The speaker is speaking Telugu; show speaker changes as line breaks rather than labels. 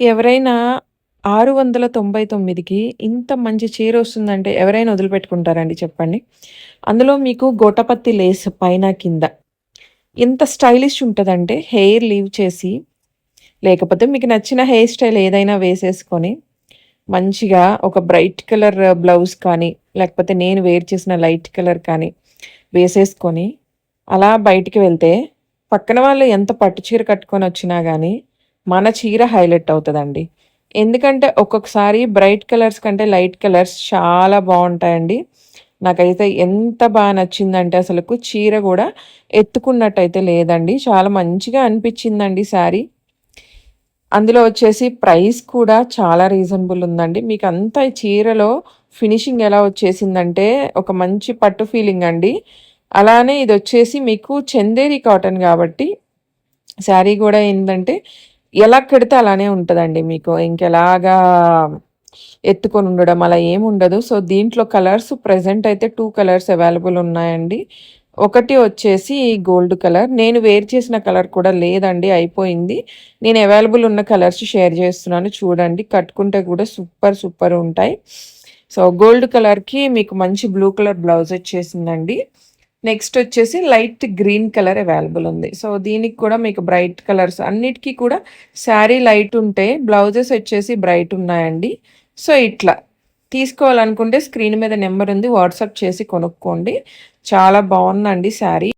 ఎవరైనా 699కి ఇంత మంచి చీర వస్తుందంటే ఎవరైనా వదిలిపెట్టుకుంటారండి చెప్పండి. అందులో మీకు గోటపత్తి లేస్ పైన, కింద ఎంత స్టైలిష్ ఉంటుందంటే హెయిర్ లీవ్ చేసి, లేకపోతే మీకు నచ్చిన హెయిర్ స్టైల్ ఏదైనా వేసేసుకొని, మంచిగా ఒక బ్రైట్ కలర్ బ్లౌజ్ కానీ, లేకపోతే నేను వేర్ చేసిన లైట్ కలర్ కానీ వేసేసుకొని, అలా బయటికి వెళ్తే పక్కన వాళ్ళు ఎంత పట్టు చీర కట్టుకొనొచ్చినా కానీ మన చీర హైలైట్ అవుతుందండి ఎందుకంటే ఒక్కొక్కసారి బ్రైట్ కలర్స్ కంటే లైట్ కలర్స్ చాలా బాగుంటాయండి నాకైతే ఎంత బాగా నచ్చిందంటే అసలు చీర కూడా ఎత్తుకున్నట్టయితే లేదండి. చాలా మంచిగా అనిపించిందండి శారీ. అందులో వచ్చేసి ప్రైస్ కూడా చాలా రీజనబుల్ ఉందండి. మీకు ఈ చీరలో ఫినిషింగ్ ఎలా వచ్చేసిందంటే ఒక మంచి పట్టు ఫీలింగ్ అండి. అలానే ఇది వచ్చేసి మీకు చందేరి కాటన్ కాబట్టి శారీ కూడా ఏంటంటే ఎలా కడితే అలానే ఉంటదండి మీకు. ఇంకెలాగా ఎత్తుకొని ఉండడం అలా ఏముండదు. సో, దీంట్లో కలర్స్ ప్రజెంట్ అయితే టూ కలర్స్ అవైలబుల్ ఉన్నాయండి. ఒకటి వచ్చేసి గోల్డ్ కలర్. నేను వేర్ చేసిన కలర్ కూడా లేదండి అయిపోయింది. నేను అవైలబుల్ ఉన్న కలర్స్ షేర్ చేస్తున్నాను చూడండి. కట్టుకుంటే కూడా సూపర్ సూపర్ ఉంటాయి. సో, గోల్డ్ కలర్‌కి మీకు మంచి బ్లూ కలర్ బ్లౌజ్ వచ్చేసిందండి. నెక్స్ట్ వచ్చేసి లైట్ గ్రీన్ కలర్ అవైలబుల్ ఉంది. సో, దీనికి కూడా మీకు బ్రైట్ కలర్స్ అన్నిటికి కూడా శారీ లైట్ ఉంటే బ్లౌజెస్ వచ్చేసి బ్రైట్ ఉన్నాయండి. సో, ఇట్లా తీసుకోవాలనుకుంటే స్క్రీన్ మీద నెంబర్ ఉంది. వాట్సాప్ చేసి కొనుక్కోండి. చాలా బాగుందండి శారీ.